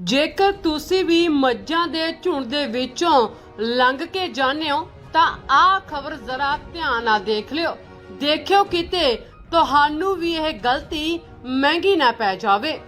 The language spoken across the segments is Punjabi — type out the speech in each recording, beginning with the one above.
ਜੇਕਰ ਤੁਸੀਂ ਵੀ ਮੱਝਾਂ ਦੇ ਝੁੰਡ ਦੇ ਵਿੱਚੋਂ ਲੰਘ ਕੇ ਜਾਂਦੇ ਹੋ, ਤਾਂ ਆਹ ਖਬਰ ਜ਼ਰਾ ਧਿਆਨ ਨਾਲ ਦੇਖ ਲਿਓ। ਦੇਖਿਓ ਕਿਤੇ ਤੁਹਾਨੂੰ ਵੀ ਇਹ ਗਲਤੀ ਮਹਿੰਗੀ ਨਾ ਪੈ ਜਾਵੇ।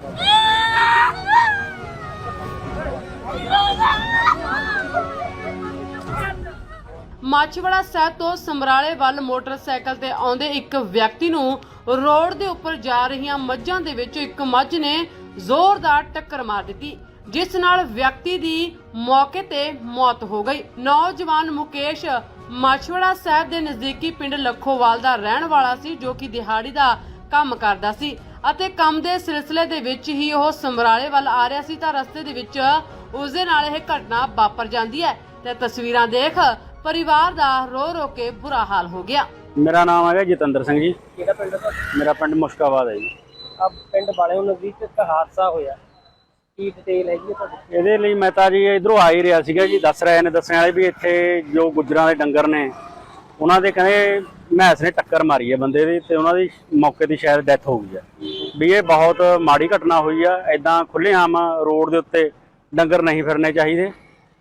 ਮਾਛੀਵਾੜਾ ਸਾਹਿਬ ਤੋਂ ਸਮਰਾਲੇ ਵੱਲ ਮੋਟਰਸਾਈਕਲ ਤੇ ਆਉਂਦੇ ਇੱਕ ਵਿਅਕਤੀ ਨੂੰ ਰੋਡ ਦੇ ਉੱਪਰ ਜਾ ਰਹੀਆਂ ਮੱਝਾਂ ਦੇ ਵਿੱਚ ਇੱਕ ਮੱਝ ਨੇ ਜ਼ੋਰਦਾਰ ਟੱਕਰ ਮਾਰ ਦਿੱਤੀ, ਜਿਸ ਨਾਲ ਵਿਅਕਤੀ ਦੀ ਮੌਕੇ ਤੇ ਮੌਤ ਹੋ ਗਈ। ਨੌਜਵਾਨ ਮੁਕੇਸ਼ ਮਾਛੀਵਾੜਾ ਸਾਹਿਬ ਦੇ ਨਜ਼ਦੀਕੀ ਪਿੰਡ ਲੱਖੋਵਾਲ ਦਾ ਰਹਿਣ ਵਾਲਾ ਸੀ, ਜੋ ਕਿ ਦਿਹਾੜੀ ਦਾ ਕੰਮ ਕਰਦਾ ਸੀ ਅਤੇ ਕੰਮ ਦੇ ਸਿਲਸਿਲੇ ਦੇ ਵਿੱਚ ਹੀ ਉਹ ਸਮਰਾਲੇ ਵੱਲ ਆ ਰਿਹਾ ਸੀ, ਤਾਂ ਰਸਤੇ ਦੇ ਵਿੱਚ ਉਸ ਦੇ ਨਾਲ ਇਹ ਘਟਨਾ ਵਾਪਰ ਜਾਂਦੀ ਹੈ। ਤੇ ਤਸਵੀਰਾਂ ਦੇਖ, ਪਰਿਵਾਰ ਦਾ ਰੋ ਰੋ ਕੇ ਬੁਰਾ ਹਾਲ ਹੋ ਗਿਆ। ਮੇਰਾ ਨਾਮ ਹੈਗਾ ਜਤਿੰਦਰ ਸਿੰਘ ਜੀ। ਕਿਹੜਾ ਪਿੰਡ ਮੇਰਾ ਪਿੰਡ ਮੁਸ਼ਕਾਬਾਦ ਹੈ ਜੀ। ਆ ਪਿੰਡ ਵਾਲਿਓ ਨਜ਼ਦੀਕ ਇੱਕ ਹਾਦਸਾ ਹੋਇਆ। ਕੀ ਡਿਟੇਲ ਹੈਗੀ ਹੈ ਤੁਹਾਡੀ ਇਹਦੇ ਲਈ ਮੈਂ ਤਾਂ ਜੀ ਇਧਰੋਂ ਆ ਹੀ ਰਿਹਾ ਸੀਗਾ ਜੀ, ਦੱਸ ਰਹੇ ਨੇ, ਦੱਸਣ ਵਾਲੇ ਵੀ ਇੱਥੇ ਜੋ ਗੁੱਜਰਾਂ ਦੇ ਡੰਗਰ ਨੇ, ਉਹਨਾਂ ਦੇ ਕਹਿੰਦੇ ਮੈਸ ਨੇ ਟੱਕਰ ਮਾਰੀ ਹੈ ਬੰਦੇ ਦੀ ਤੇ ਉਹਨਾਂ ਦੀ ਮੌਕੇ ਤੇ ਸ਼ਾਇਦ ਡੈਥ ਹੋ ਗਈ ਹੈ ਵੀ ਇਹ ਬਹੁਤ ਮਾੜੀ ਘਟਨਾ ਹੋਈ ਆ ਐਦਾਂ ਖੁੱਲ੍ਹੇਆਮ ਰੋਡ ਦੇ ਉੱਤੇ ਡੰਗਰ ਨਹੀਂ ਫਿਰਨੇ ਚਾਹੀਦੇ,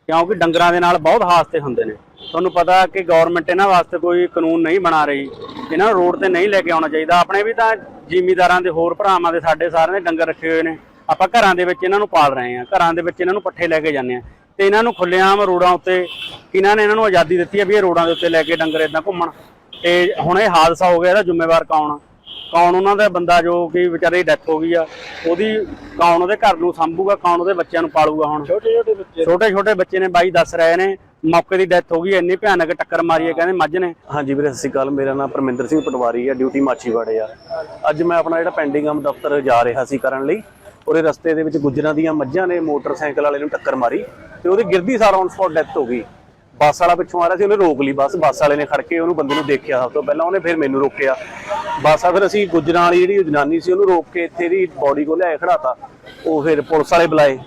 ਕਿਉਂਕਿ ਡੰਗਰਾਂ ਦੇ ਨਾਲ ਬਹੁਤ ਹਾਦਸੇ ਹੁੰਦੇ ਨੇ। ਤੁਹਾਨੂੰ ਪਤਾ ਕਿ ਗਵਰਨਮੈਂਟ ਇਹਨਾਂ ਵਾਸਤੇ ਕੋਈ ਕਾਨੂੰਨ ਨਹੀਂ ਬਣਾ ਰਹੀ, ਇਹਨਾਂ ਨੂੰ ਰੋਡ ਤੇ ਨਹੀਂ ਲੈ ਕੇ ਆਉਣਾ ਚਾਹੀਦਾ। ਆਪਣੇ ਵੀ ਤਾਂ ਜ਼ਿਮੀਦਾਰਾਂ ਦੇ ਹੋਰ ਭਰਾਵਾਂ ਦੇ ਸਾਡੇ ਸਾਰਿਆਂ ਦੇ ਡੰਗਰ ਰੱਖੇ ਹੋਏ ਨੇ। ਆਪਾਂ ਘਰਾਂ ਦੇ ਵਿੱਚ ਇਹਨਾਂ ਨੂੰ ਪਾਲ ਰਹੇ ਹਾਂ। ਘਰਾਂ ਦੇ ਵਿੱਚ ਇਹਨਾਂ ਨੂੰ ਪੱਠੇ ਲੈ ਕੇ ਜਾਂਦੇ ਆ ਤੇ ਇਹਨਾਂ ਨੂੰ ਖੁੱਲ੍ਹੇਆਮ ਰੋਡਾਂ ਉੱਤੇ ਇਹਨਾਂ ਨੇ ਇਹਨਾਂ ਨੂੰ ਆਜ਼ਾਦੀ ਦਿੱਤੀ ਹੈ ਵੀ ਇਹ ਰੋਡਾਂ ਦੇ ਉੱਤੇ ਲੈ ਕੇ ਡੰਗਰ ਇਦਾਂ ਘੁੰਮਣ। ਤੇ ਹੁਣ ਇਹ ਹਾਦਸਾ ਹੋ ਗਿਆ ਇਹਦਾ ਜ਼ਿੰਮੇਵਾਰ ਕੌਣ ਆ? ਕੌਣ ਉਹਨਾਂ ਦਾ ਬੰਦਾ ਜੋ ਕਿ ਵਿਚਾਰੇ ਦੀ ਡੈਥ ਹੋ ਗਈ ਆ ਉਹਦੀ ਕੌਣ ਉਹਦੇ ਘਰ ਨੂੰ ਸੰਭੂਗਾ ਕੌਣ ਉਹਦੇ ਬੱਚਿਆਂ ਨੂੰ ਪਾਲੂਗਾ ਹੁਣ? ਛੋਟੇ ਛੋਟੇ ਬੱਚੇ। ਛੋਟੇ ਛੋਟੇ ਬੱਚੇ ਨੇ ਬਾਈ ਦੱਸ ਰਹੇ ਨੇ। ਮੌਕੇ ਦੀ ਡੈਥ ਹੋ ਗਈ, ਇੰਨੀ ਭਿਆਨਕ ਟੱਕਰ ਮਾਰੀ ਹੈ, ਕਹਿੰਦੇ ਮੱਝ ਨੇ। ਹਾਂਜੀ ਵੀਰੇ, ਸਤਿ ਸ਼੍ਰੀ ਅਕਾਲ। ਮੇਰਾ ਨਾਮ ਪਰਮਿੰਦਰ ਸਿੰਘ ਪਟਵਾਰੀ ਹੈ, ਡਿਊਟੀ ਮਾਛੀਵਾੜੇ ਆ। ਅੱਜ ਮੈਂ ਆਪਣਾ ਜਿਹੜਾ ਪੈਂਡਿੰਗ ਆਮ ਦਫ਼ਤਰ ਜਾ ਰਿਹਾ ਸੀ ਕਰਨ ਲਈ, ਉਹਦੇ ਰਸਤੇ ਦੇ ਵਿੱਚ ਗੁੱਜਰਾਂ ਦੀਆਂ ਮੱਝਾਂ ਨੇ ਮੋਟਰਸਾਈਕਲ ਵਾਲੇ ਨੂੰ ਟੱਕਰ ਮਾਰੀ ਤੇ ਉਹਦੀ ਗਿਰਦੀ ਸਾਰ ਔਨ ਸਪੌਟ ਡੈਥ ਹੋ ਗਈ। ਬੱਸ ਵਾਲਾ ਪਿੱਛੋਂ ਆ ਰਿਹਾ ਸੀ, ਉਹਨੇ ਰੋਕ ਲਈ ਬੱਸ। ਬੱਸ ਵਾਲੇ ਨੇ ਖੜ ਕੇ ਉਹਨੂੰ ਬੰਦੇ ਨੂੰ ਦੇਖਿਆ। ਸਭ ਤੋਂ ਪਹਿਲਾਂ ਉਹਨੇ ਫਿਰ ਮੈਨੂੰ ਰੋਕਿਆ। ਬੱਸ ਆ, ਫਿਰ ਅਸੀਂ ਗੁੱਜਰਾਂ ਵਾਲੀ ਜਿਹੜੀ ਜਨਾਨੀ ਸੀ, ਉਹਨੂੰ ਰੋਕ ਕੇ ਇੱਥੇ ਦੀ ਬੋਡੀ ਕੋਲ ਲਿਆਏ ਖੜਾਤਾ ਉਹ ਫਿਰ ਪੁਲਿਸ ਵਾਲੇ ਬੁਲਾਏ।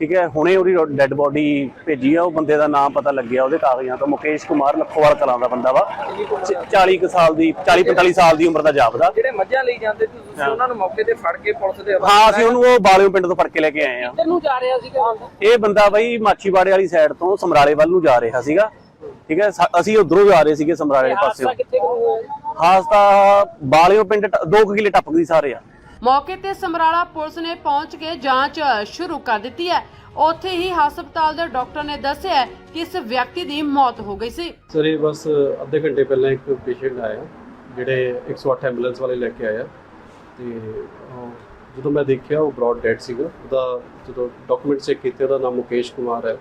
ਠੀਕ ਹੈ ਹੁਣੇ ਉਹਦੀ ਡੈੱਡ ਬੋਡੀ ਭੇਜੀ ਆ ਉਹ ਬੰਦੇ ਦਾ ਨਾਮ ਪਤਾ ਲੱਗਿਆ ਉਹਦੇ ਕਾਗਜ਼ਾਂ ਤੋਂ ਮੁਕੇਸ਼ ਕੁਮਾਰ ਲੱਖੋਵਾਲ ਕਲਾਂ ਦਾ ਬੰਦਾ ਵਾ। 40 ਕੁ ਸਾਲ ਦੀ 40 45 ਸਾਲ ਦੀ ਉਮਰ ਦਾ ਜਾਪਦਾ। ਜਿਹੜੇ ਮੱਝਾਂ ਲਈ ਜਾਂਦੇ ਸੀ ਤੁਸੀਂ ਉਹਨਾਂ ਨੂੰ ਮੌਕੇ ਤੇ ਫੜ ਕੇ ਪੁਲਿਸ ਦੇ ਹਾਂ ਅਸੀਂ ਉਹਨੂੰ ਉਹ ਬਾਲਿਓ ਪਿੰਡ ਤੋਂ ਫੜ ਕੇ ਲੈ ਕੇ ਆਏ ਆ। ਕਿੱਧਰ ਨੂੰ ਜਾ ਰਿਹਾ ਸੀਗਾ? ਇਹ ਬੰਦਾ ਬਈ ਮਾਛੀਵਾੜੇ ਵਾਲੀ ਸਾਈਡ ਤੋਂ ਸਮਰਾਲੇ ਵੱਲ ਨੂੰ ਜਾ ਰਿਹਾ ਸੀਗਾ। ਠੀਕ ਹੈ ਅਸੀਂ ਉਧਰੋਂ ਜਾ ਰਹੇ ਸੀਗੇ ਸਮਰਾਲੇ ਪਾਸੇ ਕਿੱਥੇ ਕੁ ਹੋਇਆ? ਖਾਸ ਤਾਂ ਬਾਲਿਓ ਪਿੰਡ 2 ਕਿਲੇ ਟੱਪਕਦੀ ਸਾਰੇ ਆ। ਮੌਕੇ ਤੇ ਸਮਰਾਲਾ ਪੁਲਿਸ ਨੇ ਪਹੁੰਚ ਕੇ ਜਾਂਚ ਸ਼ੁਰੂ ਕਰ ਦਿੱਤੀ ਹੈ। ਉੱਥੇ ਹੀ ਹਸਪਤਾਲ ਦੇ ਡਾਕਟਰ ਨੇ ਦੱਸਿਆ ਕਿ ਇਸ ਵਿਅਕਤੀ ਦੀ ਮੌਤ ਹੋ ਗਈ ਸੀ। ਸਰ ਇਹ ਬਸ ਅੱਧੇ ਘੰਟੇ ਪਹਿਲਾਂ ਇੱਕ ਪੇਸ਼ੈਂਟ ਆਇਆ ਜਿਹੜੇ 108 ਐਂਬੂਲੈਂਸ ਵਾਲੇ ਲੈ ਕੇ ਆਇਆ। ਤੇ ਜਦੋਂ ਮੈਂ ਦੇਖਿਆ ਉਹ ਬ੍ਰੌਡ ਡੈਡ ਸੀਗਾ। ਉਹਦਾ ਜਦੋਂ ਡਾਕੂਮੈਂਟ ਚੈੱਕ ਕੀਤੇ ਉਹਦਾ ਨਾਮ ਮੁਕੇਸ਼ ਕੁਮਾਰ ਹੈ।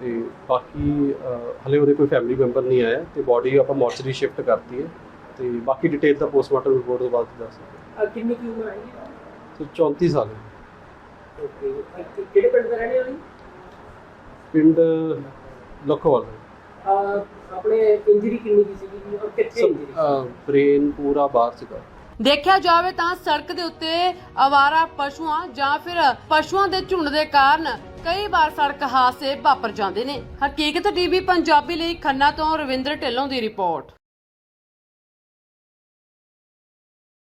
ਤੇ ਬਾਕੀ ਅਹ, ਹਲੇ ਉਹਦੇ ਕੋਈ ਫੈਮਿਲੀ ਮੈਂਬਰ ਨਹੀਂ ਆਇਆ। ਤੇ ਬਾਡੀ ਆਪਾਂ ਮੋਰਚਰੀ ਸ਼ਿਫਟ ਕਰਤੀ ਹੈ। ਤੇ ਬਾਕੀ ਡਿਟੇਲ ਤਾਂ ਪੋਸਟਮਾਰਟਮ ਰਿਪੋਰਟ ਤੋਂ ਬਾਅਦ ਦੱਸ ਸਕਦੇ ਆਹ ਕਿੰਨੀ ਕੀ ਉਮਰ ਹੈਗੀ ਸੋ 34 ਸਾਲ। ਹੈ। ਓਕੇ ਕਿਹੜੇ ਪਿੰਡ ਦਾ ਰਹਿਣੇ ਵਾਲੀ? ਪਿੰਡ ਲਖੋਵਾਲ। ਆ ਆਪਣੇ ਇੰਜਰੀ ਕਿੰਨੀ ਕੀ ਸੀਗੀ ਔਰ ਕਿੱਥੇ ਇੰਜਰੀ ਬ੍ਰੇਨ ਪੂਰਾ ਬਾਹਰ ਸੀਗਾ। ਦੇਖਿਆ ਜਾਵੇ ਤਾਂ ਸੜਕ ਦੇ ਉੱਤੇ ਆਵਾਰਾ ਪਸ਼ੂਆਂ ਜਾਂ ਫਿਰ ਪਸ਼ੂਆਂ ਦੇ ਝੁੰਡ ਦੇ ਕਾਰਨ ਕਈ ਵਾਰ ਸੜਕ ਹਾਦਸੇ ਵਾਪਰ ਜਾਂਦੇ ਨੇ। ਹਕੀਕਤ ਟੀਵੀ ਪੰਜਾਬੀ ਲਈ ਖੰਨਾ ਤੋਂ ਰਵਿੰਦਰ ਢਿੱਲੋਂ ਦੀ ਰਿਪੋਰਟ।